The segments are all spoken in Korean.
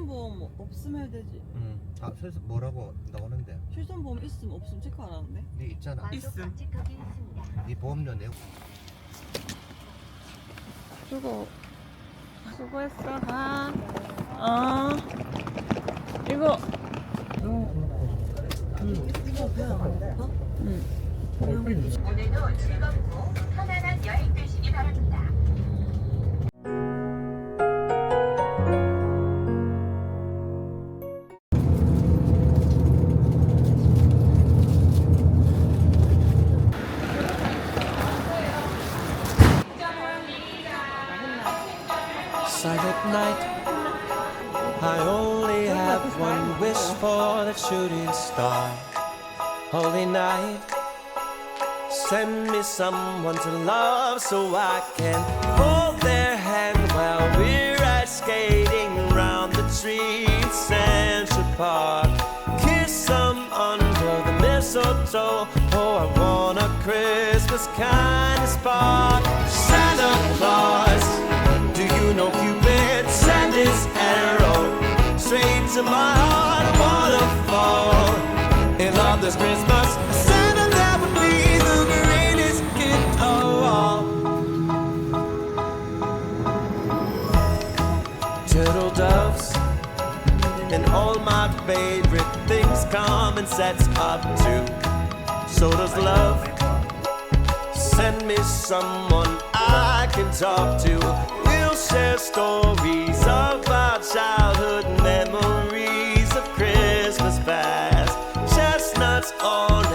실손보험 없으면 해야 되지. 응. 아, 그래서 뭐라고 나오는데? 실손보험 있으면 없으면 체크 안 하는데. 네 있잖아. 있음. 네 보험료 내고. 수고. 수고했어. 가. 어. 이거. 응. 오늘도 즐겁고 편안한 여행 되시기 바랍니다. Silent night. I only have one wish for the shooting star. Holy night. Send me someone to love so I can hold their hand while we're ice skating around the trees, Central Park. Kiss them under the mistletoe. Oh, I want a Christmas kind of spark. Santa Claus, do you know? Send his arrow straight to my heart. A waterfall in love this Christmas. Santa, that would be the greatest gift of all. Turtle doves and all my favorite things come in sets of two. So does love. Send me someone I can talk to. We'll share stories of our childhood memories of Christmas past. Chestnuts on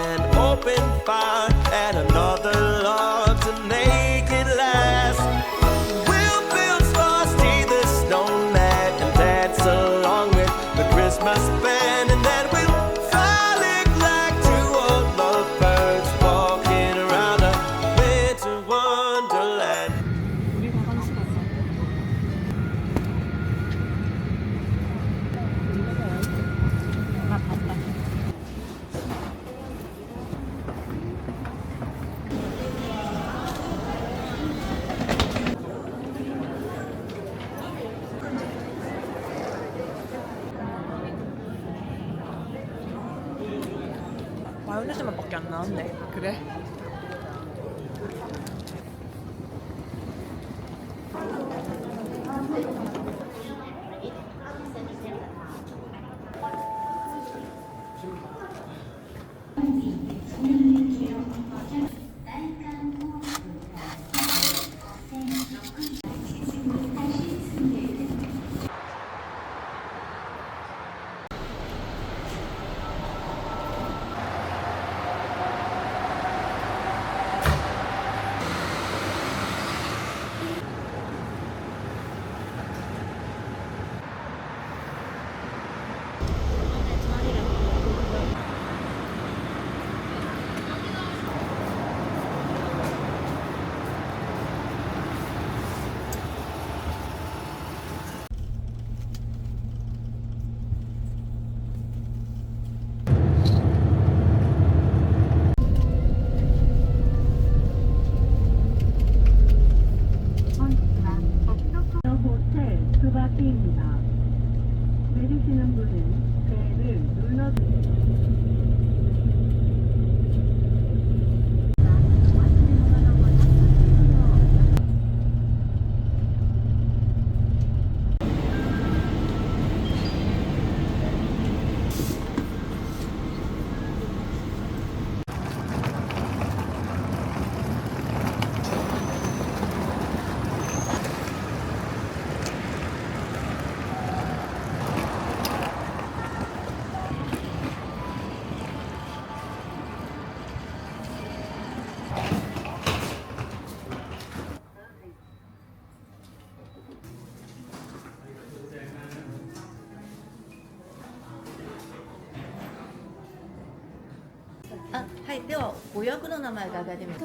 ではご予約の名前が上がります。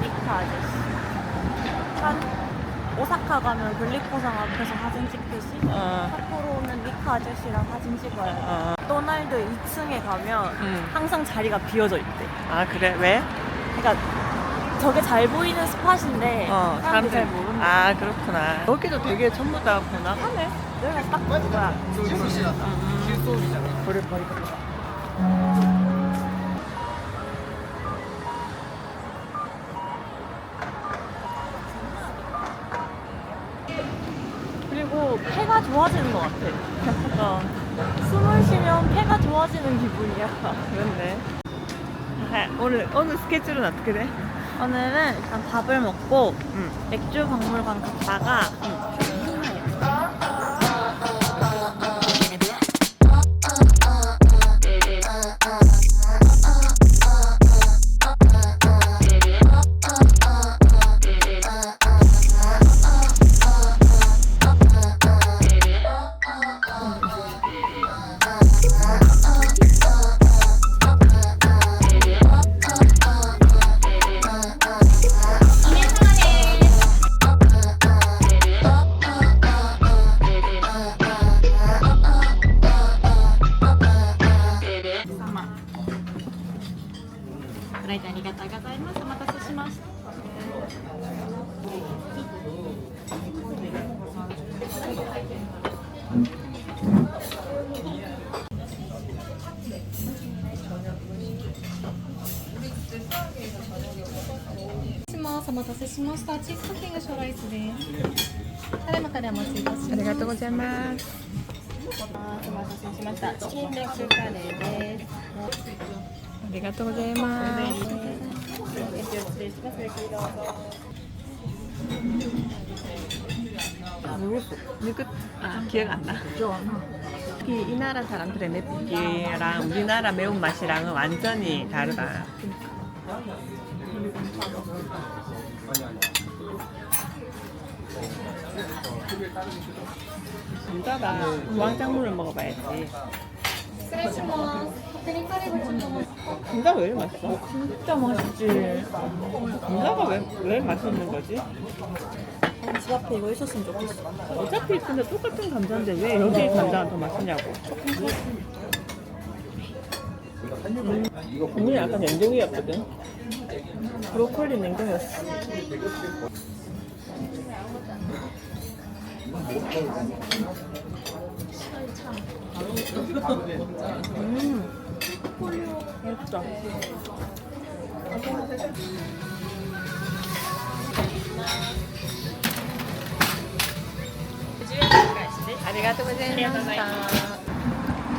미카 아저씨. 산 오사카 가면 글리코상 앞에서 사진 찍듯이 삿포로는 미카 아저씨랑 사진 찍어요. 도날드 2층에 가면 항상 자리가 비어져 있대. 아 그래 왜? 그러니까 저게 잘 보이는 스팟인데 어, 사람들이 잘 모르는 아, 그렇구나. 여기도 되게 전부 다 번화가네. 여기가 딱 보니까 버려, 버려, 버려. 그리고 폐가 좋아지는 것 같아. 어. 숨을 쉬면 폐가 좋아지는 기분이야. 그렇네. 아, 오늘, 오늘 스케줄은 어떻게 돼? 오늘은 일단 밥을 먹고 응. 맥주 박물관 갔다가 お待たせしました。チーズトッピングライスです。ただいまからお待ちいたします。ありがとうござい。ますお待たせしましたチキンレッグカレーですありがとうござい。ます이나라사람들의맵기랑우리나라매운맛이랑은완전히다르다 아, 네. 이따가 우왕짱물을 먹어봐야지. 김다가 왜 맛있어? 어, 진짜 맛있지. 김다가 왜, 왜 맛있는 거지? 집 앞에 이거 있었으면 좋겠어. 어차피 근데 똑같은 감자인데 왜 여기 감자가 더 맛있냐고. 음. 국물이 약간 냉동이었거든. 브로콜리 냉동이었어. 맛있다. 아리가또 고자이마스다.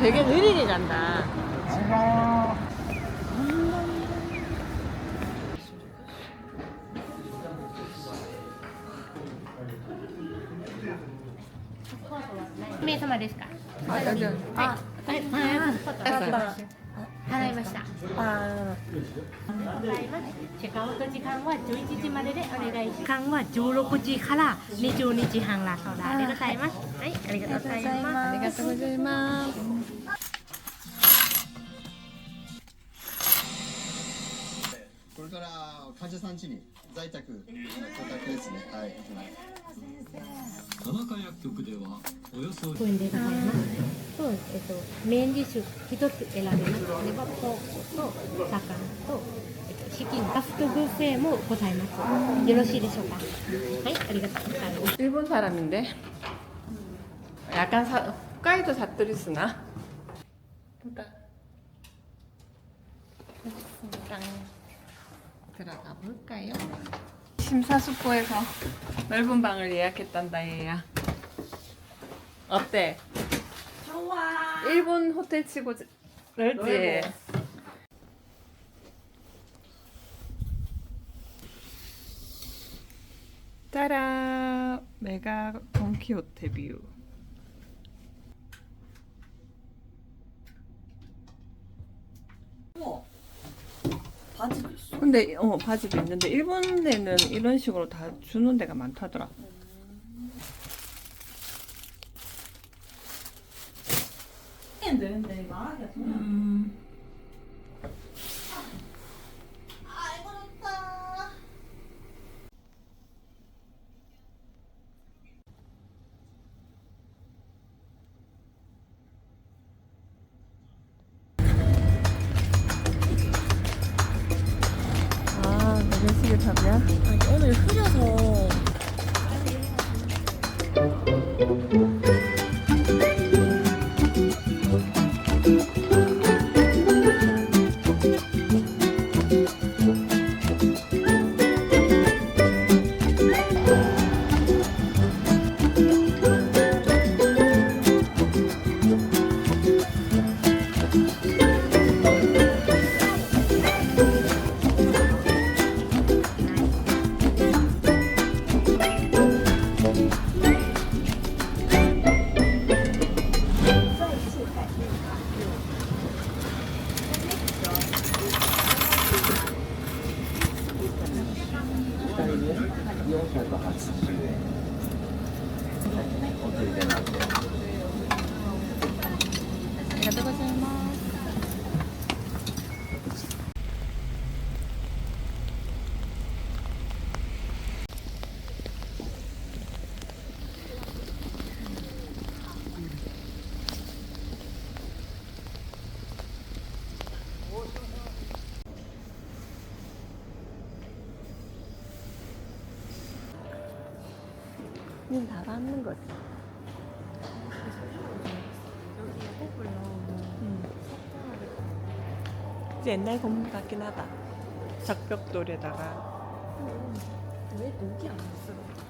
되게 느리게 간다. 名様ですか？はい、はい、払いました。 아, チェックアウト時間は11時まででお願いします。時間は16時から22時半らそうだ。ありがとうございます。はい、ありがとうございます。ありがとうございます。これから患者さん家に在宅、在宅ですね。はい。田中薬局ではおよそ公園でございます。そう、えっと、メインディッシュ一つ選べます。レバーポークと魚と、えっと、チキン、ガストブッフェもございます。よろしいでしょうか。はい、ありがとうございます。 일본 사람인데 약간 사, 홋카이도 사투리 쓰나? 보다 들어가 볼까요? 심사숙고해서 넓은 방을 예약했단다 얘야 어때? 좋아. 일본 호텔 치고 자- 넓지? 짜란 메가 돈키호테 뷰 바지도 있어. 근데 어 바지도 있는데 일본에는 이런 식으로 다 주는 데가 많다더라 타면? 아니, 오늘 흐려서. Good. 받는 거지. 음. 이제 옛날 건물 같긴 하다. 적벽돌에다가 왜 녹이 안 났어?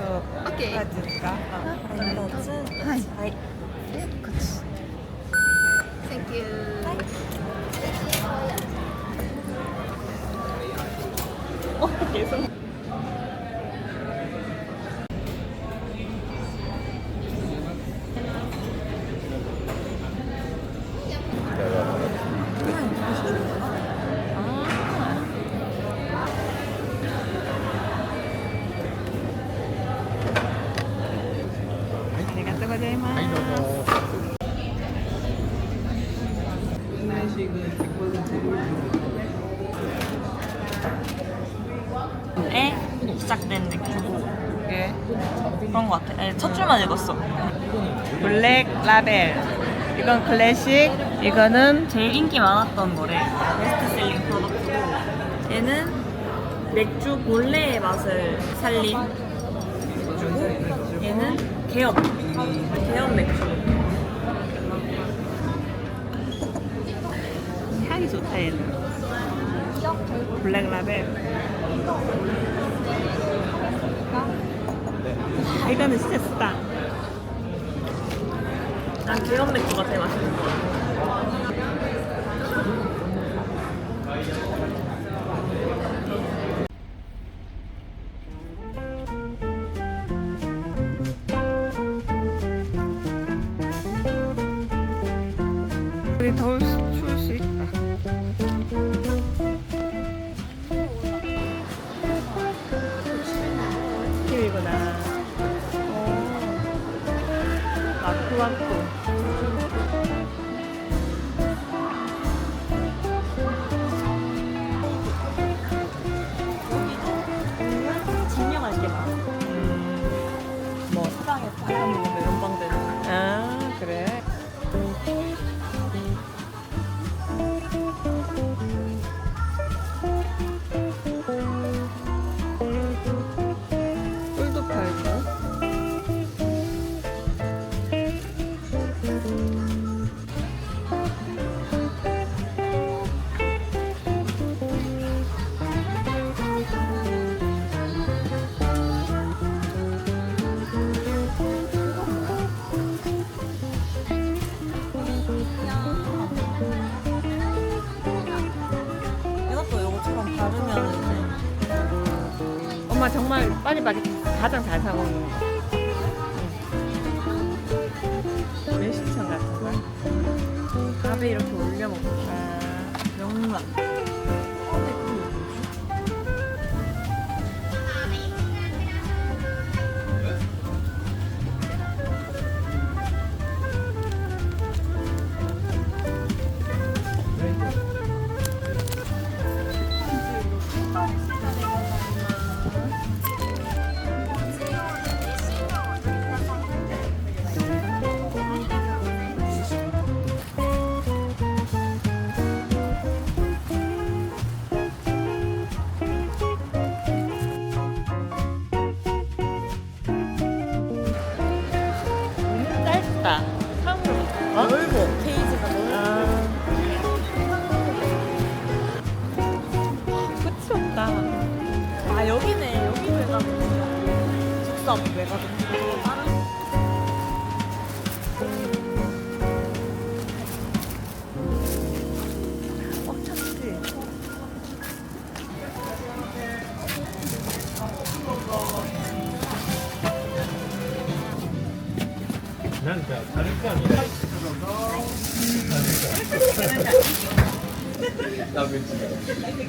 Окей. 줄만 읽었어. 블랙 라벨. 이건 클래식. 이거는 제일 인기 많았던 거래. 베스트셀링 프로덕트고 얘는 맥주 본래의 맛을 살린 맥주고 얘는 개업 개업 맥주. 향이 좋다 얘는. 블랙 라벨. 아, 이거는 진짜 쓰다. 난 개업 맥주가 제일 맛있는 거 파리바게트 가장 잘 사 먹는 거.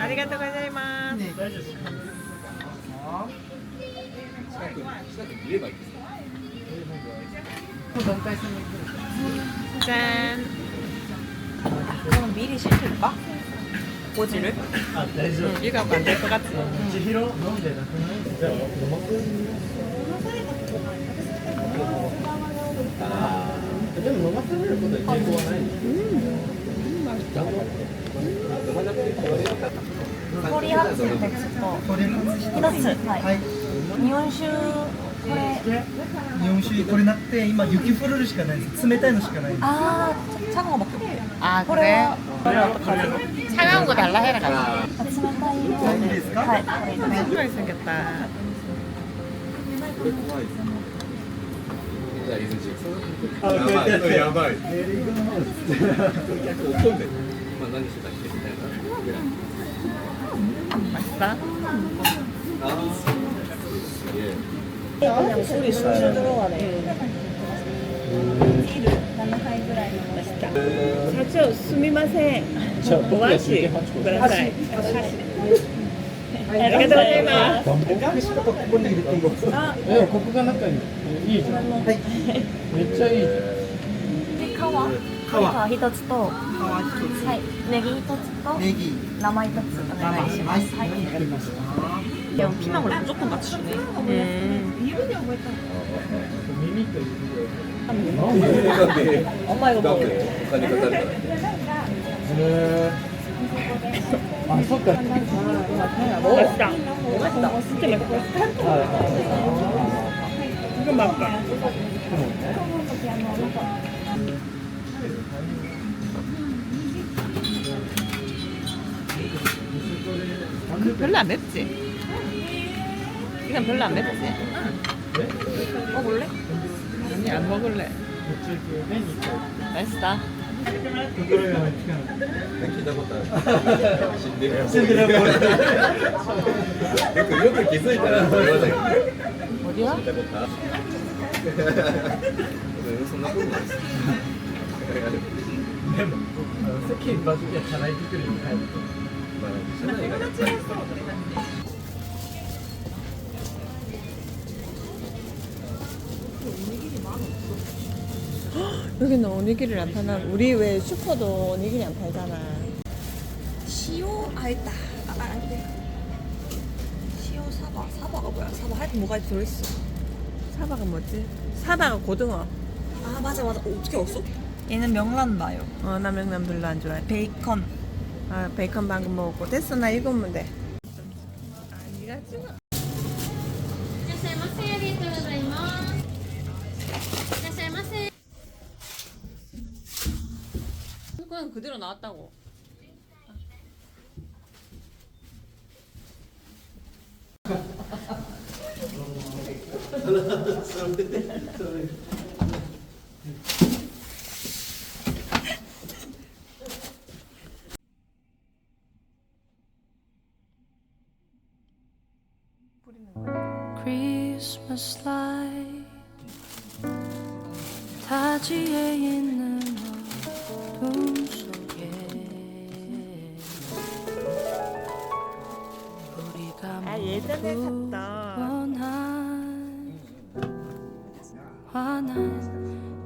ありがとうございます。ビリシュ。あ、大。が出か。千尋飲んでなくない。じゃあ飲ませ。あ。でも飲ませることに抵抗はない鳥ハツ1つとこれ1つ。はい。はい日本酒、これ。日本酒これなくて今雪降るしかないです冷たいのしかないです 아, 차가운 거밖에 없어. 아, 그래? 그래? 그래, 어떡하지? 차가운 거 달라 해라, 가지고. はいいいですかはい、これい 左肘。やばい、やばい。逆怒んでる。まあ、何してたっけみたい。なぐら。あ。すげえ。でも処理した。ビール七杯ぐらい。飲ました。社長すみません。お箸ください。ありがとうございます。ここに入れていいですかえここが中にいいじゃんはいめっちゃいいじゃん皮皮一つと、はい、ネギ一つとネギ生一つお願いします。はい。わかりました 야, 피망을 무조건 같이 주네. 음.耳と指で 엄마 이거 먹어. 맛있다. 맛있다. 진짜 맛있다. 이건 맛있다. 그 별로 안 맵지? 이건 별로 안 맵지? 먹을래? 아니 안 먹을래. 맛있다. 聞いたことある。よくよく気づいたなと思いましたけど。そんなことないです。でも世間は社内作りに入ると。まあ社内が。おにぎりもあるんです。 여기는 오니기리를 안 파나? 우리 왜 슈퍼도 오니기리 안 팔잖아. 시오 아 있다. 아, 아 안돼. 시오 사바 사바가 뭐야? 사바 하여튼 뭐가 들어있어. 사바가 뭐지? 사바가 고등어. 아 맞아 맞아. 어, 어떻게 알았어? 얘는 명란 마요. 어, 나 명란 별로 안 좋아해. 베이컨. 아, 베이컨 방금 먹었고. 됐어, 나 읽으면 돼. 아, 니가 찍어. 그냥 그대로 나왔다고. Christmas 타지에 있는 어둠 예전에. 원한 환한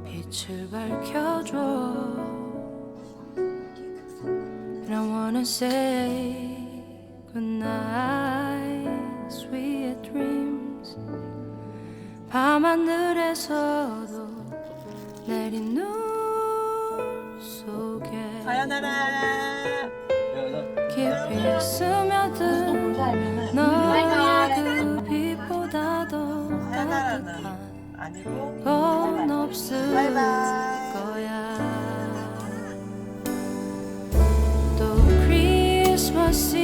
빛을 밝혀줘 And I wanna say goodnight, sweet dreams. 밤하늘에서도 내린 눈 속에 사연하라. 깊이 스며든 따뜻한 아니고. 건 없을. 거야 또 크리스마스